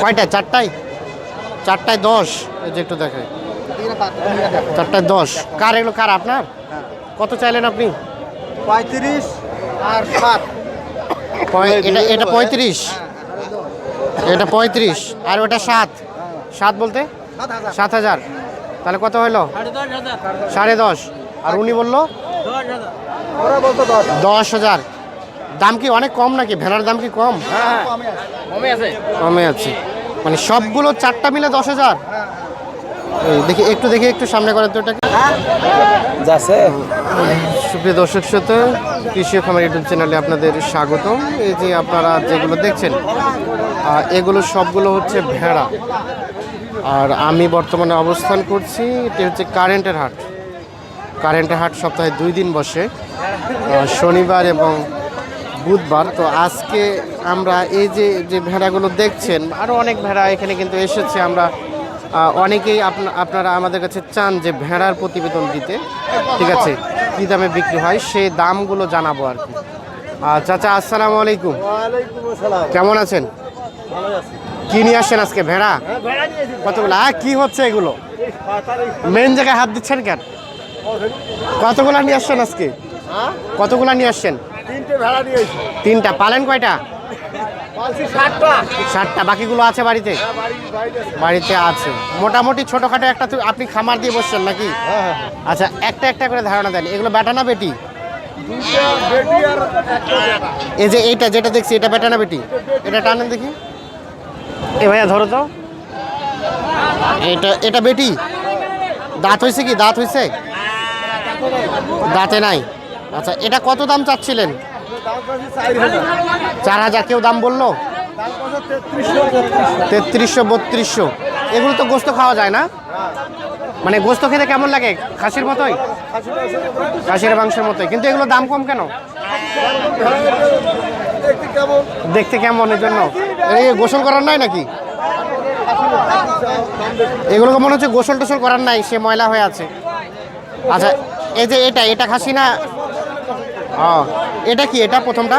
কয়টা চারটায়? চারটায় দশ। এই যে একটু দেখে চারটায় দশ। কার এগুলো কার আপনার? কত চাইলেন আপনি? পঁয়ত্রিশ আর সাত। এটা এটা পঁয়ত্রিশ। এটা পঁয়ত্রিশ। আর ওটা সাত। সাত বলতে? সাত হাজার। তাহলে কত হলো? সাড়ে দশ। আর উনি বলল? দশ হাজার। দাম কি অনেক কম নাকি? ভেড়ার দাম কি কম? কমে আছে। মানে সবগুলো চারটা মিলে দশ হাজার? দেখি একটু দেখি একটু সামনে করে তো এটাকে। যাচ্ছে সুপ্রিয় দর্শক শ্রোতা কৃষি খামার ইউটিউব চ্যানেলে আপনাদের স্বাগতম। এই যে আপনারা যেগুলো দেখছেন এগুলো সবগুলো হচ্ছে ভেড়া। আর আমি বর্তমানে অবস্থান করছি এটি হচ্ছে কারেন্টের হাট। কারেন্টের হাট সপ্তাহে দুই দিন বসে। শনিবার এবং বুধবার। তো আজকে আমরা এই যে যে ভেড়াগুলো দেখছেন আরও অনেক ভেড়া এখানে কিন্তু এসেছে। আমরা অনেকেই আপনা- আপনারা আমাদের কাছে চান যে ভেড়ার প্রতিবেদন দিতে। ঠিক আছে? কী দামে বিক্রি হয়? সেই দামগুলো জানাব আর কি। চাচা আসসালামু আলাইকুম। কেমন আছেন? কি নিয়ে আসছেন আজকে ভেড়া? ভেড়া কতগুলো? আহ কি হচ্ছে এগুলো? মেন জায়গায় হাত দিচ্ছেন কেন? কতগুলো নিয়ে আসছেন আজকে? কতগুলো নিয়ে আসছেন? তিনটে ভেড়া নিয়েছি। তিনটা। পালেন কয়টা? ষাটটা বাকিগুলো আছে বাড়িতে? বাড়িতে বাড়িতে আছে। মোটামুটি ছোটোখাটো একটা আপনি খামার দিয়ে বসছেন নাকি? হ্যাঁ আচ্ছা একটা একটা করে ধারণা দেন। এগুলো বেটা না বেটা? এই যে এইটা যেটা দেখছি এটা বেটা না বেটি? এটা টানেন দেখি। এ ভাইয়া ধরো তো। এটা এটা বেটি? দাঁত হয়েছে কি? দাঁত হয়েছে দাঁতে নাই। আচ্ছা এটা কত দাম চাচ্ছিলেন? চার হাজার কেউ দাম বলল? তেত্রিশশো বত্রিশশো। এগুলো তো গোস্ত খাওয়া যায় না? মানে গোস্ত খেতে কেমন লাগে? খাসির মতোই? খাসির মাংসের মতোই। কিন্তু এগুলো দাম কম কেন? দেখতে কেমন এই জন্য? এই গোসল করার নাই নাকি? এগুলোকে মনে হচ্ছে গোসল টোসল করার নাই, সে ময়লা হয়ে আছে। আচ্ছা এই যে এটা এটা খাসি না ও এটা কি? এটা প্রথমটা?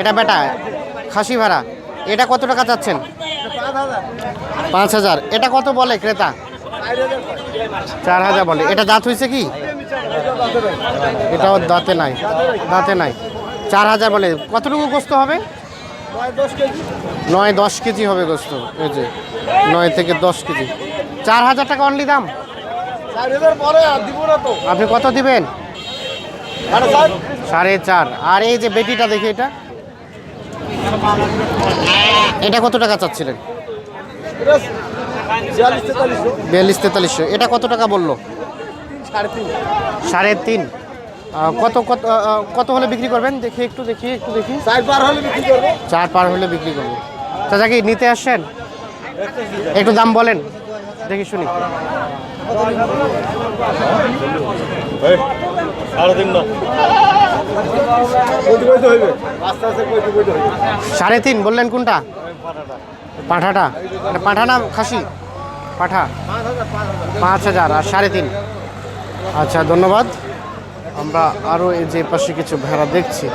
এটা বেটা? খাসি ভাড়া। এটা কত টাকা চাচ্ছেন? পাঁচ হাজার। এটা কত বলে ক্রেতা? চার হাজার বলে। এটা দাঁত হয়েছে কি? এটাও দাঁতে নাই। দাঁতে নাই। চার হাজার বলে। কতটুকু গোস্ত হবে? নয় দশ কেজি হবে গোস্ত। এই যে নয় থেকে দশ কেজি। চার হাজার টাকা অনলি দাম? আপনি কত দিবেন? সাড়ে চার। আর এই যে বেটিটা দেখি এটা। এটা কত টাকা চাচ্ছিলেন? বিয়াল্লিশ তেতাল্লিশশো। এটা কত টাকা বলল? সাড়ে তিন। কত কত কত হলে বিক্রি করবেন? দেখি একটু দেখি একটু দেখি। চার পার হলে বিক্রি করব। চার পার হলে বিক্রি করব। চাচা কি নিতে আসছেন? একটু দাম বলেন। দেখি শুনি। সাড়ে তিন না কইতে কইতে হইবে? আস্তে আস্তে কইতে কইতে হইবে। সাড়ে তিন বললেন কোনটা? পাঠাটা। এটা পাঠা না খাসি? পাঠা। পাঁচ হাজার আর সাড়ে তিন। আচ্ছা ধন্যবাদ। আমরা আরও এই যে পাশে কিছু ভেড়া দেখছি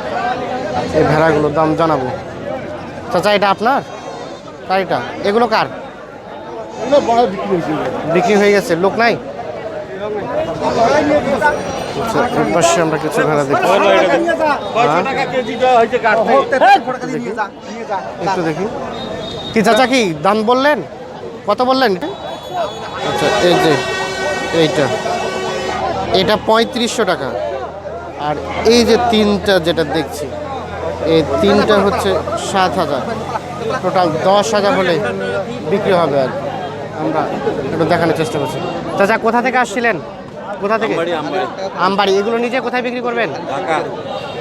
এই ভেড়াগুলোর দাম জানাব। চাচা এটা আপনার? এটা? এগুলো কার? বিক্রি হয়ে গেছে। লোক নাই? আচ্ছা পাশে আমরা কিছু ভেড়া হ্যাঁ? কাটতে একটু দেখি। কি চাচা কি দাম বললেন? কত বললেন এটা? আচ্ছা এই যে এইটা। এটা পঁয়ত্রিশশো টাকা। আর এই যে তিনটা যেটা দেখছি এই তিনটা হচ্ছে সাত হাজার। টোটাল দশ হাজার হলে বিক্রি হবে আর কি। আমরা একটু দেখানোর চেষ্টা করছি। চাচা কোথা থেকে আসছিলেন? কোথা থেকে? আমবাড়ি এগুলো নিজে কোথায় বিক্রি করবেন?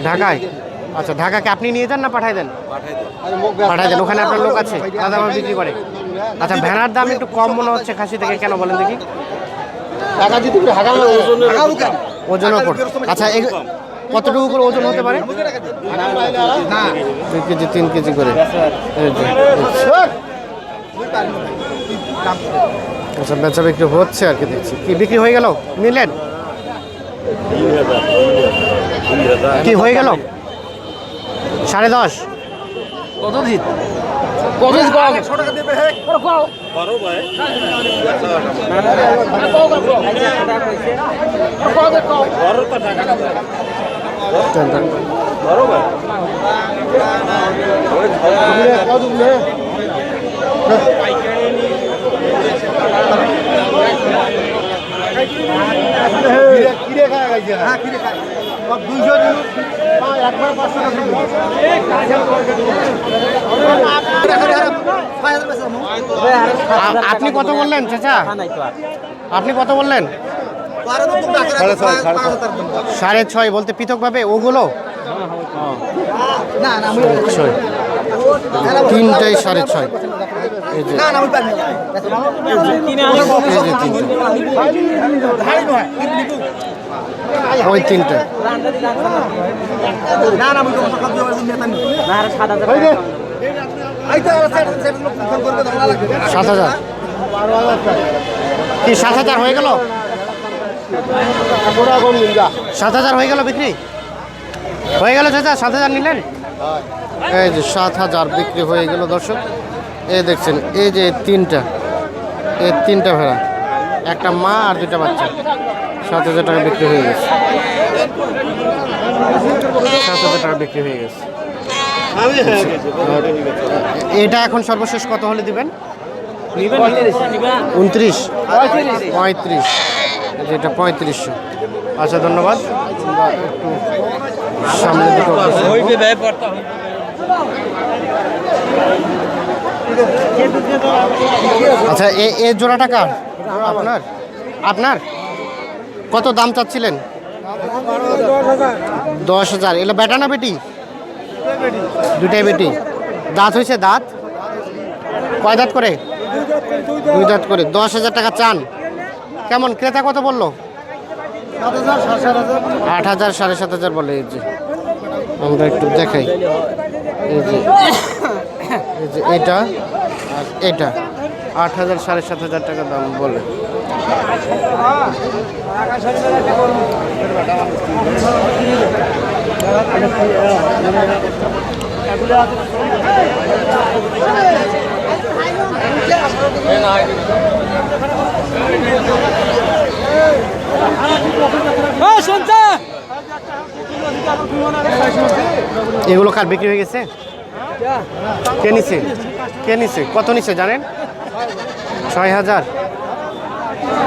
ঢাকায়? আচ্ছা ঢাকাকে আপনি নিয়ে যান না পাঠাই দেন? পাঠাই দেন। ওখানে আপনার লোক আছে দাদা আমার বিক্রি করে। আচ্ছা ভেড়ার দাম একটু কম মনে হচ্ছে খাসি থেকে কেন বলেন দেখি। হবে ওজনের উপর আচ্ছা কতটুকু করে ওজন হতে পারে? দুই কেজি তিন কেজি করে। আচ্ছা বেচা বিক্রি হচ্ছে আর কি দেখছি কি বিক্রি হয়ে গেল নিলেন কি হয়ে গেল সাড়ে দশ কত দিন কত দিন কিরে খায় গাইছে হ্যাঁ কিরে খায় সব দুইশো দিন একবার পাঁচশো টাকা দিন। আ- আপনি কত বললেন চাচা? আপনি কত বললেন? সাড়ে ছয় বলতে পৃথকভাবে ওগুলো? তিনটাই সাড়ে ছয়। যে এই যে তিনটে ওই তিনটে। সাত হাজার কি সাত হাজার হয়ে গেল? সাত হাজার হয়ে গেল বিক্রি? হয়ে গেল চাচা সাত হাজার নিলেন? এই যে সাত হাজার বিক্রি হয়ে গেল দর্শক। এই দেখছেন, এই যে তিনটা, এই তিনটা ভেড়া, একটা মা আর দুটা বাচ্চা, সাত হাজার টাকা বিক্রি হয়ে গেছে। সাত হাজার টাকা বিক্রি হয়ে গেছে। এটা এখন সর্বশেষ কত হলে দিবেন? উনত্রিশ। পঁয়ত্রিশ। যেটা পঁয়ত্রিশশো। আচ্ছা ধন্যবাদ। একটু সামনে দুটো আচ্ছা এ এ জোড়াটা কার? আপনার? আপনার? কত দাম চাচ্ছিলেন? দশ হাজার। এগুলো বেটা না বেটি? দুটাই বেটি। দাঁত হয়েছে দাঁত? কয় দাঁত করে? দুই দাঁত করে। দশ হাজার টাকা চান। কেমন? ক্রেতা কত বলল? আট হাজার, সাড়ে সাত হাজার বলে, এই যে। আমরা একটু দেখাই। এই যে। এই যে এটা আর এটা। আট হাজার সাড়ে সাত হাজার টাকা দাম বলে। এগুলো কার বিক্রি হয়ে গেছে? কে নিছে? কে নিছে? কত নিছে জানেন? ছয় হাজার।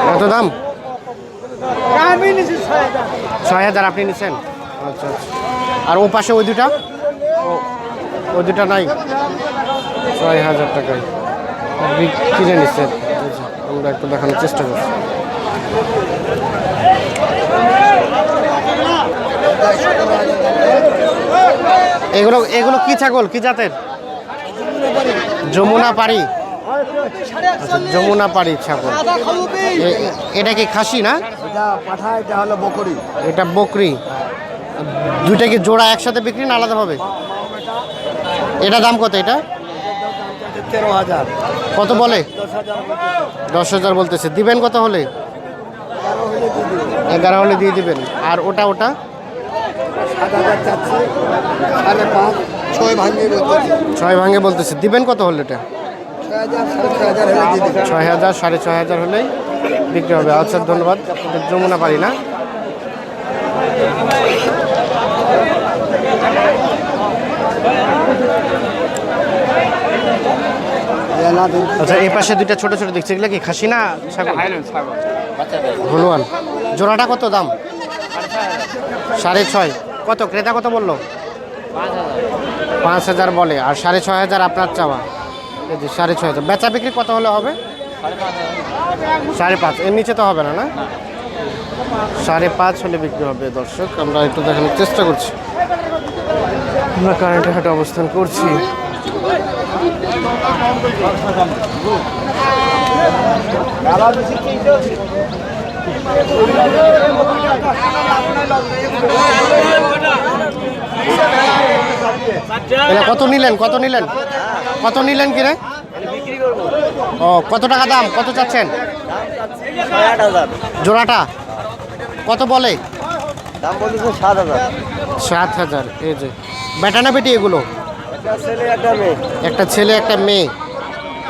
কত দাম? ছয় হাজার। আপনি নিছেন? আচ্ছা আচ্ছা। আর ও পাশে ওই দুটা? ও- ওই দুটা নাই। ছয় হাজার টাকায়। আপনি কিনে নিচ্ছেন আচ্ছা, আমরা একটু দেখানোর চেষ্টা করছি। এগুলো এগুলো কি ছাগল? কি জাতের? যমুনা পাড়ি। আচ্ছা যমুনা পাড়ি ছাগল। এটা কি খাসি না? এটা হলো বকরি। এটা বকরি। দুইটা কি জোড়া একসাথে বিক্রি না আলাদাভাবে? এটা দাম কত এটা? কত বলে? দশ হাজার বলতেছে। দিবেন কত হলে? এগারো হলে দিয়ে দিবেন। আর ওটা ওটা? সাত হাজার চারশো সাড়ে পাঁচ ছয় ভাঙিয়ে বলতেছি ছয় ভাঙে বলতেছে। দিবেন কত হলে এটা? ছয় হাজার সাড়ে ছয় হাজার হলেই বিক্রি হবে। আচ্ছা ধন্যবাদ। যমুনা পারি না? আচ্ছা এই পাশে দুইটা ছোট ছোট দেখছি। এগুলো কি খাসি না ছাগল। হলুয়ান। জোড়াটা কত দাম? সাড়ে ছয়। কত? ক্রেতা কত বলল? পাঁচ হাজার বলে, আর সাড়ে ছয় হাজার আপনার চাওয়া। যে সাড়ে ছয় হাজার। বেচা বিক্রি কত হলে হবে? সাড়ে পাঁচ। এর নিচে তো হবে না না? সাড়ে পাঁচ হলে বিক্রি হবে, দর্শক। আমরা একটু দেখানোর চেষ্টা করছি। আমরা কারেন্টের হাটে অবস্থান করছি। এটা কত নিলেন? কত নিলেন? কত নিলেন কি রে ও কত টাকা দাম? কত চাচ্ছেন? জোড়াটা? কত বলে? দাম সাত হাজার। সাত হাজার এই যে বেটা না বেটি এগুলো? একটা একটা ছেলে একটা মেয়ে।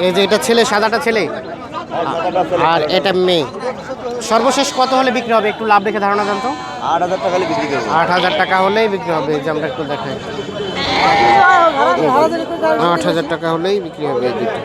এই যে এটা ছেলে সাদাটা ছেলে? আর এটা মেয়ে। সর্বশেষ কত হলে বিক্রি হবে? একটু লাভ দেখে ধারণা জানতো আট হাজার টাকা হলে বিক্রি করব। আট হাজার টাকা হলেই বিক্রি হবে জামটা যে আমরা একটু দেখাই। আট হাজার টাকা হলেই বিক্রি হবে এই দুটো।